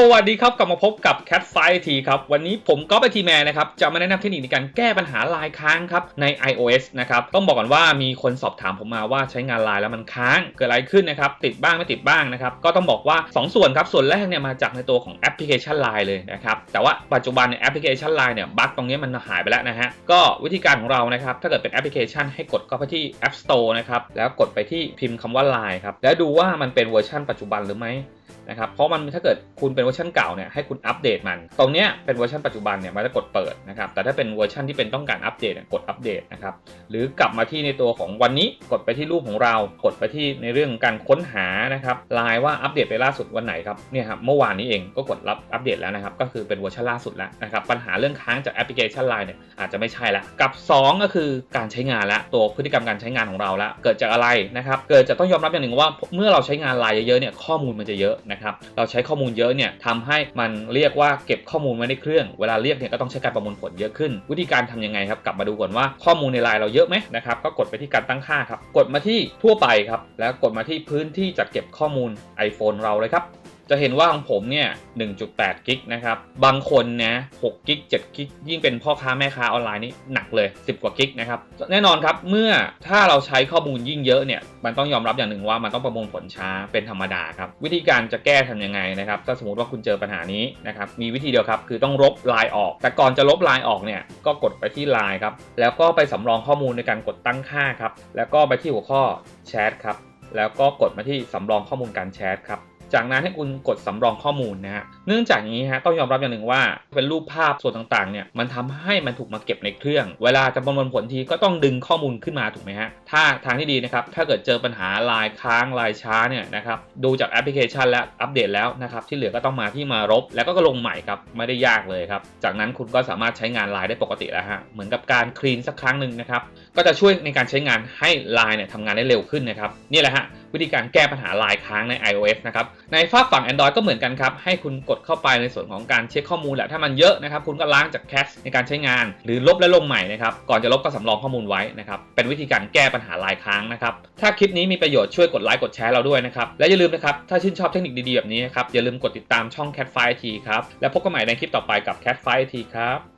สวัสดีครับกลับมาพบกับ Cat f i ทีครับ วันนี้ผมก็ไปทีแมนนะครับ จะมาแนะนำเทคนิคในการแก้ปัญหาไลน์ค้างครับ ใน iOS นะครับ ต้องบอกก่อนว่ามีคนสอบถามผมมาว่าใช้งานไลน์แล้วมันค้าง เกิดอะไรขึ้นนะครับ ติดบ้างไม่ติดบ้างนะครับ ก็ต้องบอกว่า 2 ส่วนครับ ส่วนแรกเนี่ยมาจากในตัวของแอปพลิเคชัน Line เลยนะครับ แต่ว่าปัจจุบันเนี่ยแอปพลิเคชัน Line เนี่ยบั๊กตรงนี้มันหายไปแล้วนะฮะ ก็วิธีการของเรานะครับ ถ้าเกิดเป็นแอปพลิเคชันให้กดเข้าไปที่ App Store นะครับ แล้วกดไปที่พิมพ์คำว่า Line ครับ แล้วดูว่ามันเป็นเวอร์ชันปัจจุบันหรือไม่ นะครับเพราะมันถ้าเกิดคุณเป็นเวอร์ชันเก่าเนี่ยให้คุณอัปเดตมัน ตรงเนี้ยเป็นเวอร์ชันปัจจุบันเนี่ยมันจะกดเปิดนะครับแต่ถ้าเป็นเวอร์ชันที่เป็นต้องการอัปเดตเนี่ยกดอัปเดตนะครับหรือกลับมาที่ในตัวของวันนี้กดไปที่รูปของเรา กดไปที่ในเรื่องการค้นหานะครับไลน์ว่าอัปเดตไปล่าสุดวันไหนครับเนี่ยครับเมื่อวานนี้เองก็กดรับอัปเดตแล้วนะครับก็คือเป็นเวอร์ชันล่าสุดแล้วนะครับปัญหาเรื่องค้างจากแอปพลิเคชันไลน์เนี่ยอาจจะไม่ใช่ละกับ 2 ก็คือการใช้งานละตัวพฤติกรรมการใช้งานของเราละเกิดจากอะไรนะครับเกิดจากต้องยอมรับอย่างหนึ่งว่า เมื่อเราใช้งานไลน์เยอะๆเนี่ยข้อมูลมันจะเยอะนะครับเราใช้ข้อมูลเยอะเนี่ยทำให้มันเรียกว่าเก็บข้อมูลไว้ในเครื่อง เวลาเรียกเนี่ยก็ต้องใช้การประมวลผลเยอะขึ้น วิธีการทำยังไงครับกลับมาดูก่อนว่าข้อมูลในไลน์เราเยอะไหมนะครับก็กดไปที่การตั้งค่าครับกดมาที่ทั่วไปครับแล้วกดมาที่พื้นที่จัดเก็บข้อมูล iPhone เราเลยครับ จะเห็นว่าของผมเนี่ย 1.8 กิกนะครับ บางคนนะ6กิก7กิกยิ่งเป็นพ่อค้าแม่ค้าออนไลน์นี่หนักเลย 10 กว่ากิกนะครับ แน่นอนครับ เมื่อถ้าเราใช้ข้อมูลยิ่งเยอะเนี่ย มันต้องยอมรับอย่างหนึ่งว่ามันต้องประมวลผลช้าเป็นธรรมดาครับ วิธีการจะแก้ทำยังไงนะครับ ถ้าสมมติว่าคุณเจอปัญหานี้นะครับ มีวิธีเดียวครับ คือต้องลบไลน์ออก แต่ก่อนจะลบไลน์ออกเนี่ย ก็กดไปที่ไลน์ครับ แล้วก็ไปสำรองข้อมูลในการกดตั้งค่าครับ แล้วก็ไปที่หัวข้อแชทครับ แล้วก็กดมาที่สำรองข้อมูลการแชทครับ จากนั้นให้คุณกดสำรองข้อมูลนะฮะ เนื่องจากนี้ฮะต้องยอมรับอย่างหนึ่งว่า เป็นรูปภาพส่วนต่างๆเนี่ยมันทำให้มันถูกมาเก็บในเครื่อง เวลาจะประมวลผลทีก็ต้องดึงข้อมูลขึ้นมาถูกไหมฮะถ้าทางที่ดีนะครับถ้าเกิดเจอปัญหาลายค้างลายช้าเนี่ยนะครับดูจากแอปพลิเคชันและอัปเดตแล้วนะครับที่เหลือก็ต้องมาที่มารบ แล้วก็ลงใหม่ครับไม่ได้ยากเลยครับจากนั้นคุณก็สามารถใช้งานลน์ได้ปกติแล้วฮะเหมือนกับการคลีนสักครั้งหนึ่งนะครับก็จะช่วยในการใช้งานให้ลน์เนี่ยทำงานได้เร็วขึ้นนะครับนี่แหละฮะวิธีการแก้ปัญหาลน์ค้างใน iOS นะครับในฝากฝั่ง Android ก็เหมือนกันครับให้คุณกดเข้าไปในส่วนของการเช็คข้อมูลแหละถ้ามันเยอะนะครับคุณก็ล้างจากแคชในการใช้งาน หรือลบและลงใหม่นะครับก่อนจะลบก็สำรองข้อมูลไว้นะครับเป็นวิธีการแก้ปัญหาไลายค้างนะครับถ้าคลิปนี้มีประโยชน์ช่วยกดไลค์กดแชร์เราด้วยนะครับและอย่าลืมนะครับถ้าชื่นชอบเทคนิคดีๆแบบนี้นะครับอย่าลืมกดติดตามช่อง Cat f i t ครับแล้วพบกันใหม่ในคลิปต่อไปกับ Cat f i t ครับ